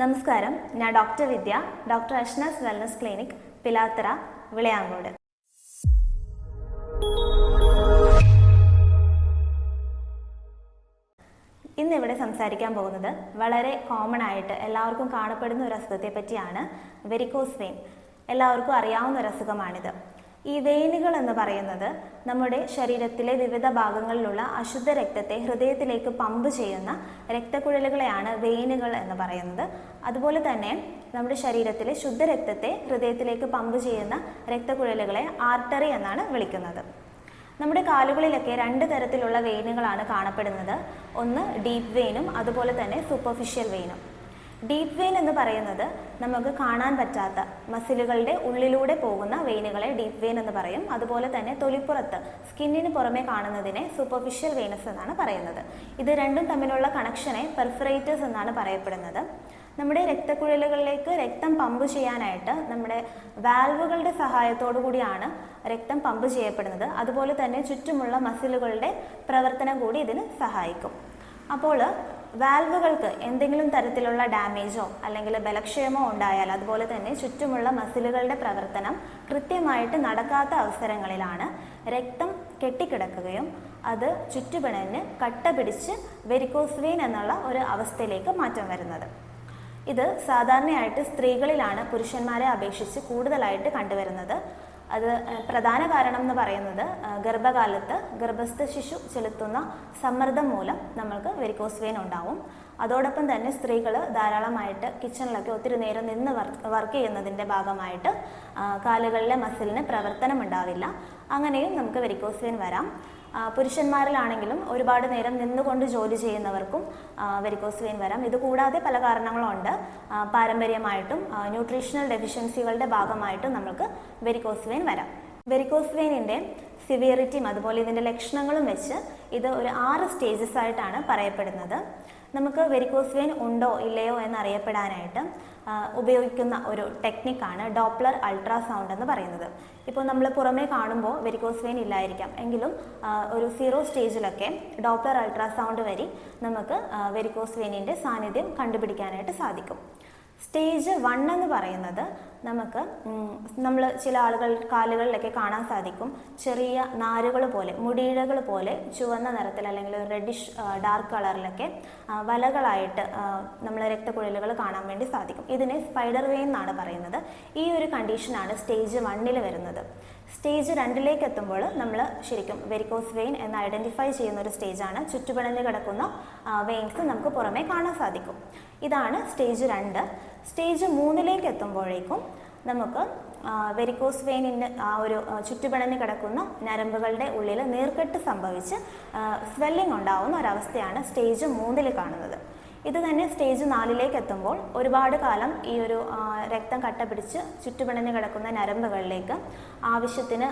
നമസ്കാരം. ഞാൻ doctor Vidya doctor Ashnas wellness clinic Pilathara Vilayancode. ഇന്നിവിടെ സംസാരിക്കാൻ പോകുന്നത് വളരെ കോമൺ ആയിട്ട് എല്ലാവർക്കും കാണപ്പെടുന്ന ഒരു അസുഖത്തെ പറ്റിയാണ് വെരിക്കോസ് വെയിൻ എല്ലാവർക്കും അറിയാവുന്ന ഒരു അസുഖമാണിത്. ഈ വെയിനുകൾ എന്ന് പറയുന്നത് നമ്മുടെ ശരീരത്തിലെ വിവിധ ഭാഗങ്ങളിലുള്ള അശുദ്ധ രക്തത്തെ ഹൃദയത്തിലേക്ക് പമ്പ് ചെയ്യുന്ന രക്തക്കുഴലുകളെയാണ് വെയിനുകൾ എന്ന് പറയുന്നത്. അതുപോലെ തന്നെ നമ്മുടെ ശരീരത്തിലെ ശുദ്ധ രക്തത്തെ ഹൃദയത്തിലേക്ക് പമ്പ് ചെയ്യുന്ന രക്തക്കുഴലുകളെ ആർട്ടറി എന്നാണ് വിളിക്കുന്നത്. നമ്മുടെ കാലുകളിലൊക്കെ രണ്ട് തരത്തിലുള്ള വെയിനുകളാണ് കാണപ്പെടുന്നത്. ഒന്ന് ഡീപ്പ് വെയിനും അതുപോലെ തന്നെ സൂപ്പർഫിഷ്യൽ വെയിനും. ഡീപ്പ് വെയിൻ എന്ന് പറയുന്നത് നമുക്ക് കാണാൻ പറ്റാത്ത മസിലുകളുടെ ഉള്ളിലൂടെ പോകുന്ന വെയിനുകളെ ഡീപ് വെയിൻ എന്ന് പറയും. അതുപോലെ തന്നെ തൊലിപ്പുറത്ത് സ്കിന്നിന് പുറമെ കാണുന്നതിനെ സൂപ്പർഫിഷ്യൽ വെയിനസ് എന്നാണ് പറയുന്നത്. ഇത് രണ്ടും തമ്മിലുള്ള കണക്ഷനെ പെർഫറേറ്റേഴ്സ് എന്നാണ് പറയപ്പെടുന്നത്. നമ്മുടെ രക്തക്കുഴലുകളിലേക്ക് രക്തം പമ്പ് ചെയ്യാനായിട്ട് നമ്മുടെ വാൽവുകളുടെ സഹായത്തോടു കൂടിയാണ് രക്തം പമ്പ് ചെയ്യപ്പെടുന്നത്. അതുപോലെ തന്നെ ചുറ്റുമുള്ള മസിലുകളുടെ പ്രവർത്തനം കൂടി ഇതിന് സഹായിക്കും. അപ്പോൾ വാൽവുകൾക്ക് എന്തെങ്കിലും തരത്തിലുള്ള ഡാമേജോ അല്ലെങ്കിൽ ബലക്ഷയമോ ഉണ്ടായാൽ അതുപോലെ തന്നെ ചുറ്റുമുള്ള മസിലുകളുടെ പ്രവർത്തനം കൃത്യമായിട്ട് നടക്കാത്ത അവസരങ്ങളിലാണ് രക്തം കെട്ടിക്കിടക്കുകയും അത് ചുറ്റുപിണഞ്ഞ് കട്ട പിടിച്ച് വെരിക്കോസ് വെയിൻ എന്നുള്ള ഒരു അവസ്ഥയിലേക്ക് മാറ്റം വരുന്നത്. ഇത് സാധാരണയായിട്ട് സ്ത്രീകളിലാണ് പുരുഷന്മാരെ അപേക്ഷിച്ച് കൂടുതലായിട്ട് കണ്ടുവരുന്നത്. അത് പ്രധാന കാരണം എന്ന് പറയുന്നത് ഗർഭകാലത്ത് ഗർഭസ്ഥ ശിശു ചെലുത്തുന്ന സമ്മർദ്ദം മൂലം നമ്മൾക്ക് വെരിക്കോസ് വെയിൻ ഉണ്ടാവും. അതോടൊപ്പം തന്നെ സ്ത്രീകൾ ധാരാളമായിട്ട് കിച്ചണിലൊക്കെ ഒത്തിരി നേരം നിന്ന് വർക്ക് ചെയ്യുന്നതിന്റെ ഭാഗമായിട്ട് കാലുകളിലെ മസിലിന് പ്രവർത്തനം ഉണ്ടാവില്ല അങ്ങനെയും നമുക്ക് വെരിക്കോസ് വെയിൻ വരാം. പുരുഷന്മാരിലാണെങ്കിലും ഒരുപാട് നേരം നിന്നുകൊണ്ട് ജോലി ചെയ്യുന്നവർക്കും വെരിക്കോസ് വെയിൻ വരാം. ഇത് കൂടാതെ പല കാരണങ്ങളുണ്ട്. പാരമ്പര്യമായിട്ടും ന്യൂട്രീഷണൽ ഡെഫിഷ്യൻസികളുടെ ഭാഗമായിട്ടും നമുക്ക് വെരിക്കോസ് വെയിൻ വരാം. വെരിക്കോസ് വെയിനിന്റെ സിവിയറിറ്റിയും അതുപോലെ ഇതിന്റെ ലക്ഷണങ്ങളും വെച്ച് ഇത് ഒരു ആറ് സ്റ്റേജസ് ആയിട്ടാണ് പറയപ്പെടുന്നത്. നമുക്ക് വെരിക്കോസ് വെയിൻ ഉണ്ടോ ഇല്ലയോ എന്നറിയപ്പെടാനായിട്ട് ഉപയോഗിക്കുന്ന ഒരു ടെക്നിക്കാണ് ഡോപ്ലർ അൾട്രാസൗണ്ട് എന്ന് പറയുന്നത്. ഇപ്പോൾ നമ്മൾ പുറമേ കാണുമ്പോൾ വെരിക്കോസ് വെയിൻ ഇല്ലായിരിക്കാം. എങ്കിലും ഒരു സീറോ സ്റ്റേജിലൊക്കെ ഡോപ്ലർ അൾട്രാസൗണ്ട് വഴി നമുക്ക് വെരിക്കോസ് വെയിനിന്റെ സാന്നിധ്യം കണ്ടുപിടിക്കാനായിട്ട് സാധിക്കും. സ്റ്റേജ് വൺ എന്ന് പറയുന്നത് നമുക്ക് നമ്മൾ ചില ആളുകൾ കാലുകളിലൊക്കെ കാണാൻ സാധിക്കും. ചെറിയ നാരുകൾ പോലെ മുടിയിഴകൾ പോലെ ചുവന്ന നിറത്തിൽ അല്ലെങ്കിൽ റെഡിഷ് ഡാർക്ക് കളറിലൊക്കെ വലകളായിട്ട് നമ്മൾ രക്തക്കുഴലുകൾ കാണാൻ വേണ്ടി സാധിക്കും. ഇതിനെ സ്പൈഡർ വെയിൻ എന്നാണ് പറയുന്നത്. ഈ ഒരു കണ്ടീഷനാണ് സ്റ്റേജ് വണ്ണിൽ വരുന്നത്. സ്റ്റേജ് രണ്ടിലേക്ക് എത്തുമ്പോൾ നമ്മൾ ശരിക്കും വെരിക്കോസ് വെയിൻ എന്ന് ഐഡന്റിഫൈ ചെയ്യുന്ന ഒരു സ്റ്റേജാണ്. ചുറ്റുപിണഞ്ഞ് കിടക്കുന്ന വെയിൻസ് നമുക്ക് പുറമേ കാണാൻ സാധിക്കും. ഇതാണ് സ്റ്റേജ് രണ്ട്. സ്റ്റേജ് മൂന്നിലേക്ക് എത്തുമ്പോഴേക്കും നമുക്ക് വെരിക്കോസ് വെയിനിന് ആ ഒരു ചുറ്റുപിണഞ്ഞ് കിടക്കുന്ന ഞരമ്പുകളുടെ ഉള്ളിൽ നീർക്കെട്ട് സംഭവിച്ച് സ്വെല്ലിംഗ് ഉണ്ടാവുന്ന ഒരവസ്ഥയാണ് സ്റ്റേജ് മൂന്നിൽ കാണുന്നത്. ഇത് തന്നെ സ്റ്റേജ് നാലിലേക്ക് എത്തുമ്പോൾ ഒരുപാട് കാലം ഈ ഒരു രക്തം കട്ട പിടിച്ച് ചുറ്റുപിണഞ്ഞ് കിടക്കുന്ന ഞരമ്പുകളിലേക്ക് ആവശ്യത്തിന്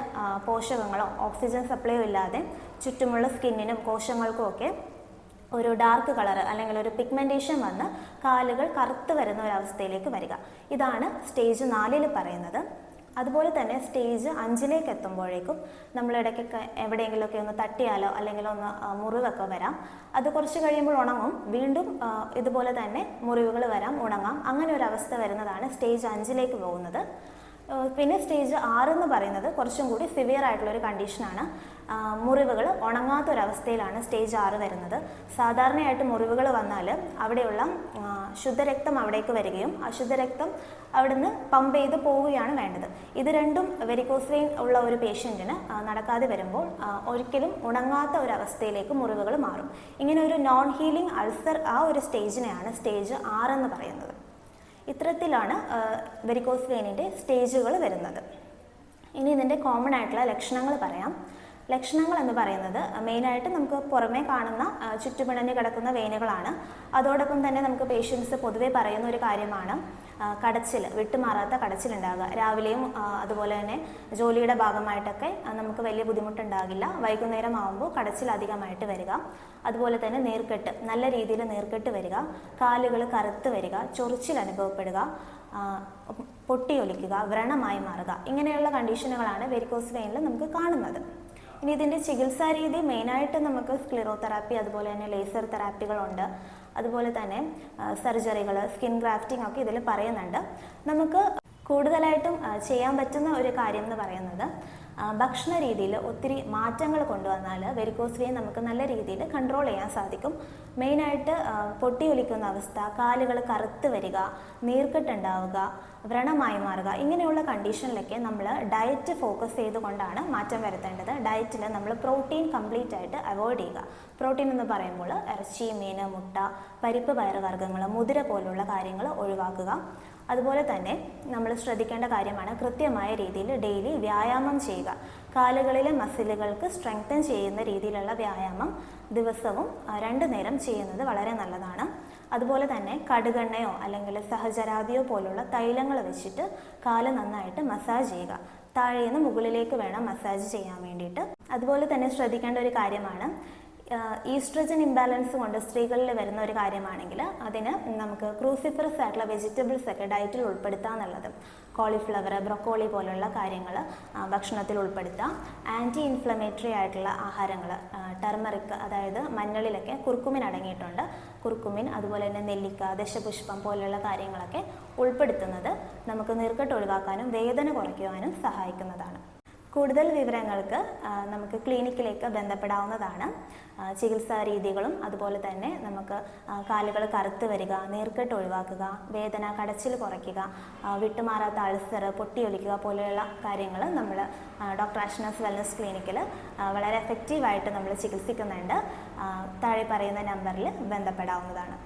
പോഷകങ്ങളോ ഓക്സിജൻ സപ്ലൈയോ ഇല്ലാതെ ചുറ്റുമുള്ള സ്കിന്നിനും കോശങ്ങൾക്കും ഒക്കെ ഒരു ഡാർക്ക് കളർ അല്ലെങ്കിൽ ഒരു പിഗ്മെന്റേഷൻ വന്ന് കാലുകൾ കറുത്ത് വരുന്ന ഒരു അവസ്ഥയിലേക്ക് വരിക. ഇതാണ് സ്റ്റേജ് നാലിൽ പറയുന്നത്. അതുപോലെ തന്നെ സ്റ്റേജ് അഞ്ചിലേക്ക് എത്തുമ്പോഴേക്കും നമ്മൾ ഇടയ്ക്കൊക്കെ എവിടെയെങ്കിലുമൊക്കെ ഒന്ന് തട്ടിയാലോ അല്ലെങ്കിൽ ഒന്ന് മുറിവൊക്കെ വരാം. അത് കുറച്ച് കഴിയുമ്പോൾ ഉണങ്ങും. വീണ്ടും ഇതുപോലെ തന്നെ മുറിവുകൾ വരാം ഉണങ്ങാം. അങ്ങനെ ഒരു അവസ്ഥ വരുന്നതാണ് സ്റ്റേജ് അഞ്ചിലേക്ക് പോകുന്നത്. പിന്നെ സ്റ്റേജ് ആറ് എന്ന് പറയുന്നത് കുറച്ചും കൂടി സിവിയർ ആയിട്ടുള്ള ഒരു കണ്ടീഷനാണ് മുറിവുകൾ ഉണങ്ങാത്തൊരവസ്ഥയിലാണ് സ്റ്റേജ് ആറ് വരുന്നത്. സാധാരണയായിട്ട് മുറിവുകൾ വന്നാൽ അവിടെയുള്ള ശുദ്ധരക്തം അവിടേക്ക് വരികയും അശുദ്ധരക്തം അവിടുന്ന് പമ്പ് ചെയ്ത് പോവുകയാണ് വേണ്ടത്. ഇത് രണ്ടും വെരിക്കോസ് ഉള്ള ഒരു പേഷ്യന്റിന് നടക്കാതെ വരുമ്പോൾ ഒരിക്കലും ഉണങ്ങാത്ത ഒരു അവസ്ഥയിലേക്ക് മുറിവുകൾ മാറും. ഇങ്ങനെ ഒരു നോൺ ഹീലിംഗ് അൾസർ ആ ഒരു സ്റ്റേജിനെയാണ് സ്റ്റേജ് ആറ് എന്ന് പറയുന്നത്. ഇത്തരത്തിലാണ് വെരിക്കോസ് വെയിനിന്റെ സ്റ്റേജുകൾ വരുന്നത്. ഇനി ഇതിന്റെ കോമൺ ആയിട്ടുള്ള ലക്ഷണങ്ങൾ പറയാം. ലക്ഷണങ്ങൾ എന്ന് പറയുന്നത് മെയിനായിട്ട് നമുക്ക് പുറമേ കാണുന്ന ചുറ്റുപിണഞ്ഞ് കിടക്കുന്ന വെയിനുകളാണ് അതോടൊപ്പം തന്നെ നമുക്ക് പേഷ്യൻസ് പൊതുവെ പറയുന്ന ഒരു കാര്യമാണ് കടച്ചിൽ വിട്ടുമാറാത്ത കടച്ചിലുണ്ടാകുക രാവിലെയും അതുപോലെ തന്നെ ജോലിയുടെ ഭാഗമായിട്ടൊക്കെ നമുക്ക് വലിയ ബുദ്ധിമുട്ടുണ്ടാകില്ല. വൈകുന്നേരം ആകുമ്പോൾ കടച്ചിൽ അധികമായിട്ട് വരിക. അതുപോലെ തന്നെ നീർക്കെട്ട് നല്ല രീതിയിൽ നീർക്കെട്ട് വരിക. കാലുകൾ കറുത്ത് വരിക ചൊറിച്ചിൽ അനുഭവപ്പെടുക പൊട്ടിയൊലിക്കുക വ്രണമായി മാറുക. ഇങ്ങനെയുള്ള കണ്ടീഷനുകളാണ് വെരിക്കോസ് വെയിനിൽ നമുക്ക് കാണുന്നത്. ഇനി ഇതിന്റെ ചികിത്സാ രീതി മെയിനായിട്ട് നമുക്ക് സ്ക്ലിറോതെറാപ്പി അതുപോലെ തന്നെ ലേസർ തെറാപ്പികളുണ്ട് അതുപോലെ തന്നെ സർജറികൾ സ്കിൻ ഗ്രാഫ്റ്റിംഗ് ഒക്കെ ഇതിൽ പറയുന്നുണ്ട്. നമുക്ക് കൂടുതലായിട്ടും ചെയ്യാൻ പറ്റുന്ന ഒരു കാര്യം എന്ന് പറയുന്നത് ഭക്ഷണ രീതിയിൽ ഒത്തിരി മാറ്റങ്ങൾ കൊണ്ടുവന്നാൽ വെരിക്കോസ് നമുക്ക് നല്ല രീതിയിൽ കൺട്രോൾ ചെയ്യാൻ സാധിക്കും. മെയിനായിട്ട് പൊട്ടി പൊട്ടിയൊലിക്കുന്ന അവസ്ഥ കാലുകൾ കറുത്ത് വരിക നീർക്കെട്ടുണ്ടാവുക വ്രണമായി മാറുക ഇങ്ങനെയുള്ള കണ്ടീഷനിലൊക്കെ നമ്മൾ ഡയറ്റ് ഫോക്കസ് ചെയ്തുകൊണ്ടാണ് മാറ്റം വരുത്തേണ്ടത്. ഡയറ്റിൽ നമ്മൾ പ്രോട്ടീൻ കംപ്ലീറ്റ് ആയിട്ട് അവോയ്ഡ് ചെയ്യുക. പ്രോട്ടീൻ എന്ന് പറയുമ്പോൾ ഇറച്ചി മീൻ മുട്ട പരിപ്പ് പയറുവർഗങ്ങൾ മുതിര പോലുള്ള കാര്യങ്ങൾ ഒഴിവാക്കുക. അതുപോലെ തന്നെ നമ്മൾ ശ്രദ്ധിക്കേണ്ട കാര്യമാണ് കൃത്യമായ രീതിയിൽ ഡെയിലി വ്യായാമം ചെയ്യുക. കാലുകളിലെ മസിലുകൾക്ക് സ്ട്രെങ്തൻ ചെയ്യുന്ന രീതിയിലുള്ള വ്യായാമം ദിവസവും രണ്ടു നേരം ചെയ്യുന്നത് വളരെ നല്ലതാണ്. അതുപോലെ തന്നെ കടുകെണ്ണയോ അല്ലെങ്കിൽ സഹജരാതിയോ പോലുള്ള തൈലങ്ങൾ വെച്ചിട്ട് കാൽ നന്നായിട്ട് മസാജ് ചെയ്യുക. താഴേന്ന് മുകളിലേക്ക് വേണം മസാജ് ചെയ്യാൻ വേണ്ടിയിട്ട്. അതുപോലെ തന്നെ ശ്രദ്ധിക്കേണ്ട ഒരു കാര്യമാണ് ഈസ്ട്രജൻ ഇംബാലൻസ് കൊണ്ട് സ്ത്രീകളിൽ വരുന്ന ഒരു കാര്യമാണെങ്കിൽ അതിന് നമുക്ക് ക്രൂസിഫറസ് ആയിട്ടുള്ള വെജിറ്റബിൾസ് ഒക്കെ ഡയറ്റിൽ ഉൾപ്പെടുത്തുക എന്നുള്ളത്. കോളിഫ്ലവർ ബ്രൊക്കോളി പോലുള്ള കാര്യങ്ങൾ ഭക്ഷണത്തിൽ ഉൾപ്പെടുത്താം. ആന്റി ഇൻഫ്ലമേറ്ററി ആയിട്ടുള്ള ആഹാരങ്ങൾ ടെർമറിക് അതായത് മഞ്ഞളിലൊക്കെ കുർക്കുമിൻ അടങ്ങിയിട്ടുണ്ട്. കുർക്കുമിൻ അതുപോലെ തന്നെ നെല്ലിക്ക ദശപുഷ്പം പോലുള്ള കാര്യങ്ങളൊക്കെ ഉൾപ്പെടുത്തുന്നത് നമുക്ക് നീർക്കെട്ട് ഒഴിവാക്കാനും വേദന കുറയ്ക്കുവാനും സഹായിക്കുന്നതാണ്. കൂടുതൽ വിവരങ്ങൾക്ക് നമുക്ക് ക്ലിനിക്കിലേക്ക് ബന്ധപ്പെടാവുന്നതാണ്. ചികിത്സാ രീതികളും അതുപോലെ തന്നെ നമുക്ക് കാലുകൾ കറുത്ത് വരിക നീർക്കെട്ട് ഒഴിവാക്കുക വേദന കടച്ചിൽ കുറയ്ക്കുക വിട്ടുമാറാത്ത അൾസർ പൊട്ടിയൊലിക്കുക പോലെയുള്ള കാര്യങ്ങൾ നമ്മൾ ഡോക്ടർ അഷ്നസ് വെൽനസ് ക്ലിനിക്കിൽ വളരെ എഫക്റ്റീവായിട്ട് നമ്മൾ ചികിത്സിക്കുന്നുണ്ട്. താഴെ പറയുന്ന നമ്പറിൽ ബന്ധപ്പെടാവുന്നതാണ്.